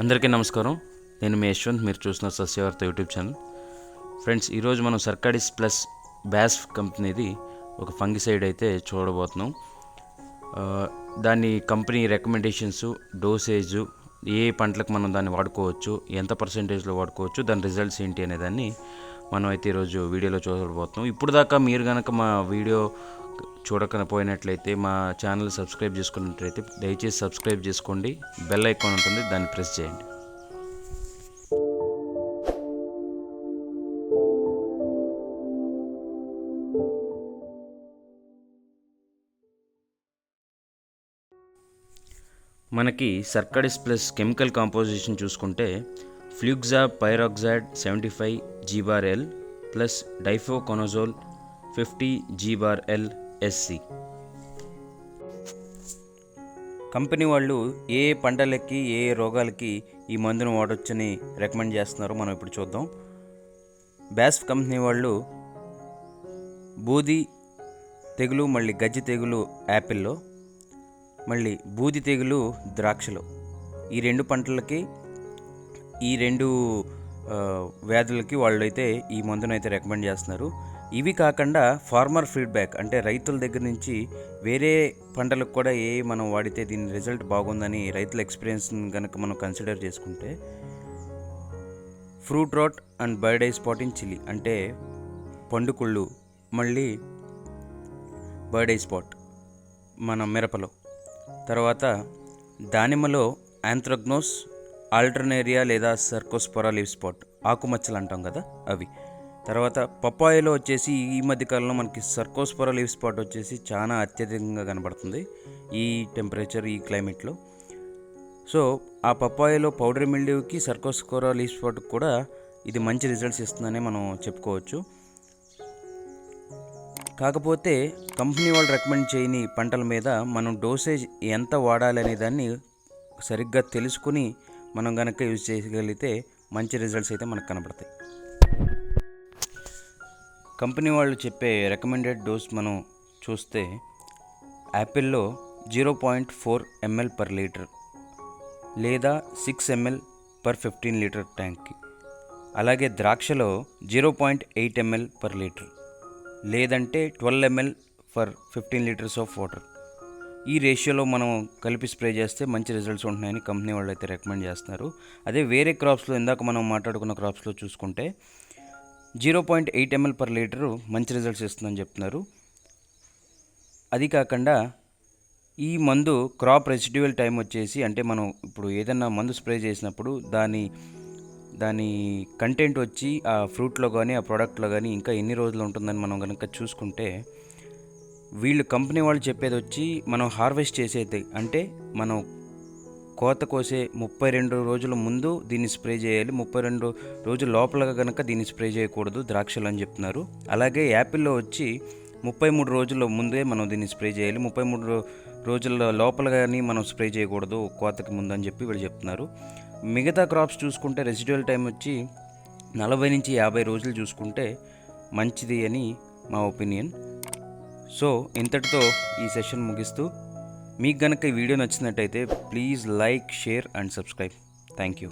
అందరికీ నమస్కారం. నేను మీ యశ్వంత్ మీరు చూస్తున్న సస్యవార్త యూట్యూబ్ ఛానల్. ఫ్రెండ్స్ ఈరోజు మనం సర్కాడిస్ ప్లస్ బ్యాస్ కంపెనీది ఒక ఫంగిసైడ్ అయితే చూడబోతున్నాం. దాని కంపెనీ రికమెండేషన్స్ డోసేజు ఏ పంటలకు మనం దాన్ని వాడుకోవచ్చు ఎంత పర్సంటేజ్లో వాడుకోవచ్చు దాని రిజల్ట్స్ ఏంటి అనే దాన్ని మనం అయితే ఈరోజు వీడియోలో చూడబోతున్నాం. ఇప్పుడు దాకా మీరు కనుక మా వీడియో చూడకపోయినట్లయితే మా ఛానల్ సబ్స్క్రైబ్ చేసుకున్నట్లయితే దయచేసి సబ్స్క్రైబ్ చేసుకోండి. బెల్ ఐకాన్ ఉంటుంది దాన్ని ప్రెస్ చేయండి. మనకి సర్కడిస్ ప్లస్ కెమికల్ కాంపోజిషన్ చూసుకుంటే fluxapyroxad seventy five G bar L plus difenoconazole fifty G bar L SC. Company వాళ్ళు ఏ పంటలకి ఏ రోగాలకి ఈ మందును వాడొచ్చని రికమెండ్ చేస్తున్నారో మనం ఇప్పుడు చూద్దాం. బ్యాస్ కంపెనీ వాళ్ళు బూది తెగులు మళ్ళీ గజ్జి తెగులు యాపిల్లో మళ్ళీ బూది తెగులు ద్రాక్షలో ఈ రెండు పంటలకి ఈ రెండు వ్యాధులకి వాళ్ళు అయితే ఈ మందును అయితే రికమెండ్ చేస్తున్నారు. ఇవి కాకుండా ఫార్మర్ ఫీడ్బ్యాక్ అంటే రైతుల దగ్గర నుంచి వేరే పంటలకు కూడా ఏ మనం వాడితే దీని రిజల్ట్ బాగుందని రైతుల ఎక్స్పీరియన్స్ కనుక మనం కన్సిడర్ చేసుకుంటే fruit rot and bird eye spot in chilli అంటే పండుకుళ్ళు మళ్ళీ బర్డ్ ఐ స్పాట్ మన మిరపలో. తర్వాత దానిమ్మలో యాంథ్రగ్నోస్ ఆల్టర్నేరియా లేదా సర్కోస్పొరా లీవ్ స్పాట్ ఆకుమచ్చలు అంటాం కదా అవి. తర్వాత పప్పాయలో వచ్చేసి ఈ మధ్య కాలంలో మనకి సర్కోస్పొరా లీవ్ స్పాట్ వచ్చేసి చాలా అత్యధికంగా కనబడుతుంది ఈ టెంపరేచర్ ఈ క్లైమేట్లో. సో ఆ పప్పాయలో పౌడర్ మిల్డ్యూకి సర్కోస్కోరా లీవ్ స్పాట్ కూడా ఇది మంచి రిజల్ట్స్ ఇస్తుందని మనం చెప్పుకోవచ్చు. కాకపోతే కంపెనీ వాళ్ళు రికమెండ్ చేయని పంటల మీద మనం డోసేజ్ ఎంత వాడాలి అనే దాన్ని సరిగ్గా తెలుసుకుని మనం కనుక యూజ్ చేయగలిగితే మంచి రిజల్ట్స్ అయితే మనకు కనబడతాయి. కంపెనీ వాళ్ళు చెప్పే రికమెండెడ్ డోస్ మనం చూస్తే యాపిల్లో zero point four ML per litre లేదా six ML per fifteen litre ట్యాంక్కి. అలాగే ద్రాక్షలో zero point eight ML per litre లేదంటే twelve ML for fifteen litres of water. ఈ రేషియోలో మనం కలిపి స్ప్రే చేస్తే మంచి రిజల్ట్స్ ఉంటున్నాయని కంపెనీ వాళ్ళు అయితే రికమెండ్ చేస్తున్నారు. అదే వేరే క్రాప్స్లో ఇందాక మనం మాట్లాడుకున్న క్రాప్స్లో చూసుకుంటే zero point eight ML per litre మంచి రిజల్ట్స్ ఇస్తుందని చెప్తున్నారు. అది కాకుండా ఈ మందు క్రాప్ రెసిడ్యువల్ టైం వచ్చేసి అంటే మనం ఇప్పుడు ఏదైనా మందు స్ప్రే చేసినప్పుడు దాని దాని కంటెంట్ వచ్చి ఆ ఫ్రూట్లో కానీ ఆ ప్రోడక్ట్లో కానీ ఇంకా ఎన్ని రోజులు ఉంటుందని మనం కనుక చూసుకుంటే వీళ్ళు కంపెనీ వాళ్ళు చెప్పేది వచ్చి మనం హార్వెస్ట్ చేసేది అంటే మనం కోత కోసే ముప్పై రెండు రోజుల ముందు దీన్ని స్ప్రే చేయాలి. ముప్పై రెండు రోజుల లోపల కనుక దీన్ని స్ప్రే చేయకూడదు ద్రాక్షలు అని చెప్తున్నారు. అలాగే యాపిల్లో వచ్చి ముప్పై మూడు రోజుల ముందే మనం దీన్ని స్ప్రే చేయాలి. ముప్పై మూడు రోజుల లోపల కానీ మనం స్ప్రే చేయకూడదు కోతకి ముందు అని చెప్పి వీళ్ళు చెప్తున్నారు. మిగతా క్రాప్స్ చూసుకుంటే రెసిడ్యువల్ టైం వచ్చి నలభై నుంచి యాభై రోజులు చూసుకుంటే మంచిది అని మా ఒపీనియన్. సో ఇంతటితో ఈ సెషన్ ముగిస్తూ. మీకు గనక ఈ వీడియో నచ్చినట్టయితే please like share and subscribe. Thank you.